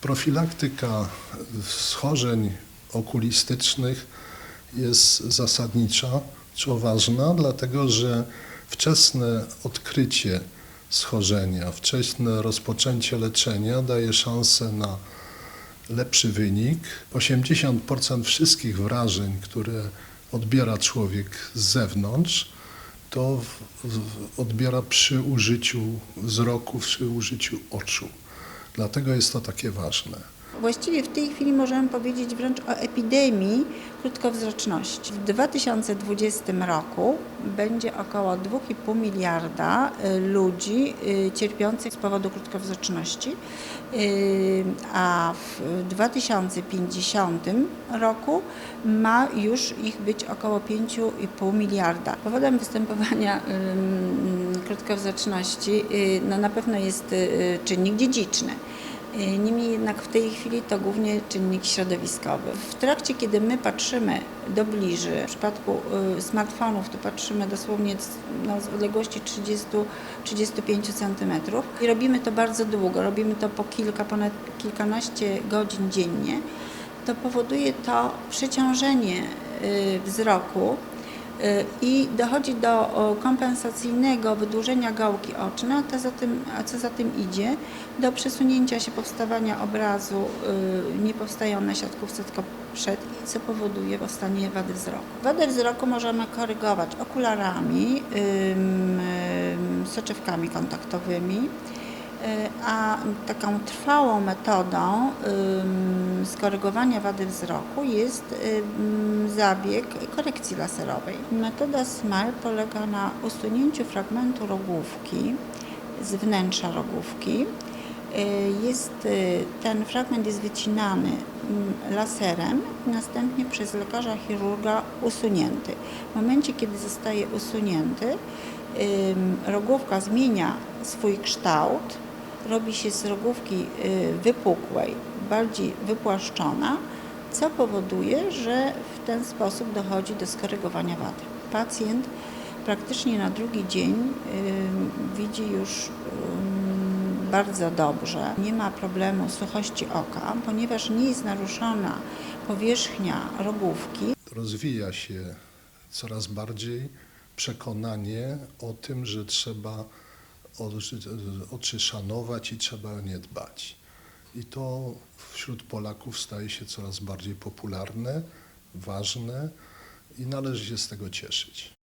Profilaktyka schorzeń okulistycznych jest zasadnicza czy ważna, dlatego że wczesne odkrycie schorzenia, wczesne rozpoczęcie leczenia daje szansę na lepszy wynik. 80% wszystkich wrażeń, które odbiera człowiek z zewnątrz, to odbiera przy użyciu wzroku, przy użyciu oczu. Dlatego jest to takie ważne. Właściwie w tej chwili możemy powiedzieć wręcz o epidemii krótkowzroczności. W 2020 roku będzie około 2,5 miliarda y, ludzi y, cierpiących z powodu krótkowzroczności, y, a w 2050 roku ma już ich być około 5,5 miliarda. Powodem występowania krótkowzroczności y, no na pewno jest y, czynnik dziedziczny. Y, Niemniej jednak w tej chwili to głównie czynnik środowiskowy. W trakcie, kiedy my patrzymy do bliży, w przypadku y, smartfonów to patrzymy dosłownie no, z odległości 30-35 cm i robimy to bardzo długo, robimy to po kilka, ponad kilkanaście godzin dziennie, to powoduje to przeciążenie y, wzroku, Y, i dochodzi do kompensacyjnego wydłużenia gałki ocznej, a, a co za tym idzie, do przesunięcia się powstawania obrazu, y, nie powstają na siatkówce, tylko przed, co powoduje powstanie wady wzroku. Wadę wzroku możemy korygować okularami, soczewkami kontaktowymi, Y, A taką trwałą metodą skorygowania wady wzroku jest zabieg korekcji laserowej. Metoda SMILE polega na usunięciu fragmentu rogówki z wnętrza rogówki. Y, Jest, y, ten fragment jest wycinany laserem następnie przez lekarza chirurga usunięty. W momencie, kiedy zostaje usunięty, rogówka zmienia swój kształt, robi się z rogówki y, wypukłej, bardziej wypłaszczona, co powoduje, że w ten sposób dochodzi do skorygowania wady. Pacjent praktycznie na drugi dzień y, widzi już y, bardzo dobrze. Nie ma problemu suchości oka, ponieważ nie jest naruszona powierzchnia rogówki. Rozwija się coraz bardziej przekonanie o tym, że trzeba oczy szanować i trzeba o nie dbać. I to wśród Polaków staje się coraz bardziej popularne, ważne i należy się z tego cieszyć.